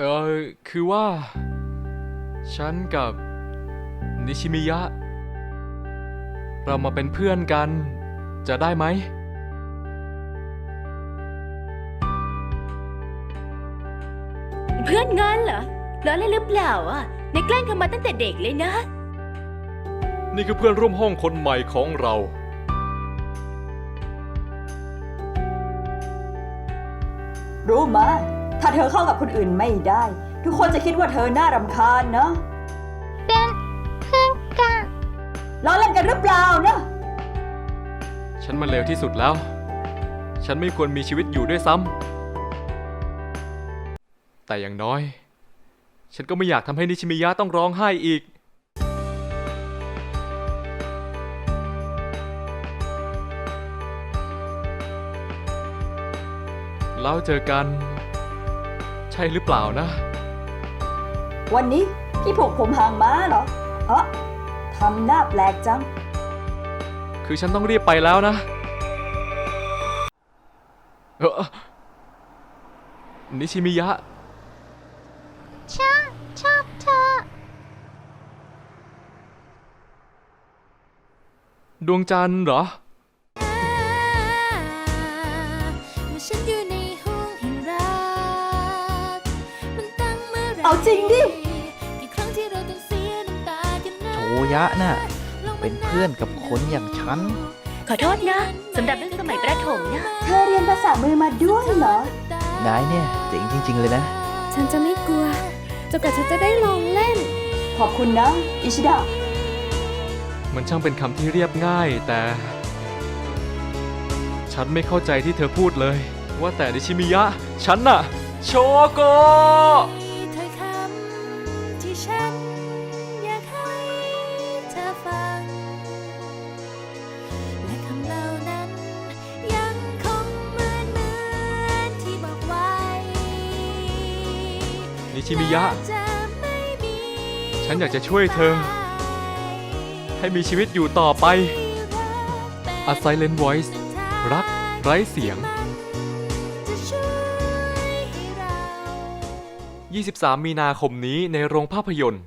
เออคือว่า ฉันกับนิชิมิยะ เรามาเป็นเพื่อนกัน จะได้ไหม เพื่อนงั้นเหรอล้อเล่นหรือเปล่าอะในแกล้งกันมาตั้งแต่เด็กเลยนะ นี่คือเพื่อนร่วมห้องคนใหม่ของเรา รู้มา ถ้าเธอเข้ากับคนอื่นไม่ได้ ทุกคนจะคิดว่าเธอน่ารำคาญเนาะเป็นเพื่อนกันล้อเล่นกันหรือเปล่านะฉันมันเลวที่สุดแล้ว ฉันไม่ควรมีชีวิตอยู่ด้วยซ้ำแต่อย่างน้อย ฉันก็ไม่อยากทำให้นิชิมิยะต้องร้องไห้อีก แล้วเจอกันใช่หรือเปล่านะ วันนี้พี่ผูกผมหางม้าเหรอเอะทำหน้าแปลกจัง คือฉันต้องรีบไปแล้วนะเออนิชิมิยะฉันชอบเธอ ดวงจันทร์เหรอ เมื่อไหรเอาจริงดิกี่ครั้งที่เราต้องเสียน้ำตากันนะโชยะน่ะ เป็นเพื่อนกับคนอย่างฉัน ขอโทษนะสำหรับเรื่องสมัยประถมนะเธอเรียนภาษามือมาด้วยเหรอนายเนี่ยเจ๋งจริง ๆ เลยนะ ฉันจะไม่กลัวจนกว่าฉันจะได้ลองเล่น ขอบคุณนะอิชิดะมันช่างเป็นคำที่เรียบง่ายแต่ ฉันไม่เข้าใจที่เธอพูดเลย ว่าแต่นิชิมิยะ ฉันน่ะ โชโก นิชิมิยะจะไม่มีฉันอยากจะช่วยเธอ ให้มีชีวิตอยู่ต่อไป A Silent Voice รักไร้เสียงจะช่วยให้เรา23 มีนาคมนี้ในโรงภาพยนตร์